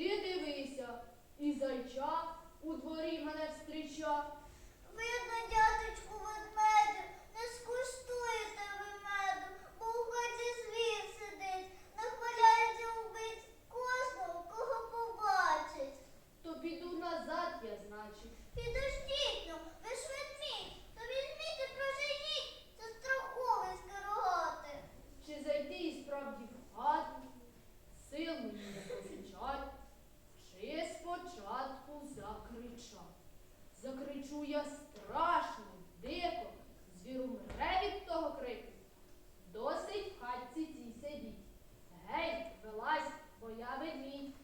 Ти дивися, і зайча у дворі мене встріча. Видно, дядечку ведмедю, не скуштуєте ви меду, бо у хаті звір сидить, нахваляється убить кожного, кого побачить. То піду назад, я значить. Підождіть ну, ви швидкі, то візьміть і проженіть, це страховий скарогати. Чи зайти і справді в хату, силу не позичать спочатку закричав. Закричу я страшно, дико, звіру мре від того крику. Досить в хатці цій сидіть. Гей, вилазь, бо я ведмідь.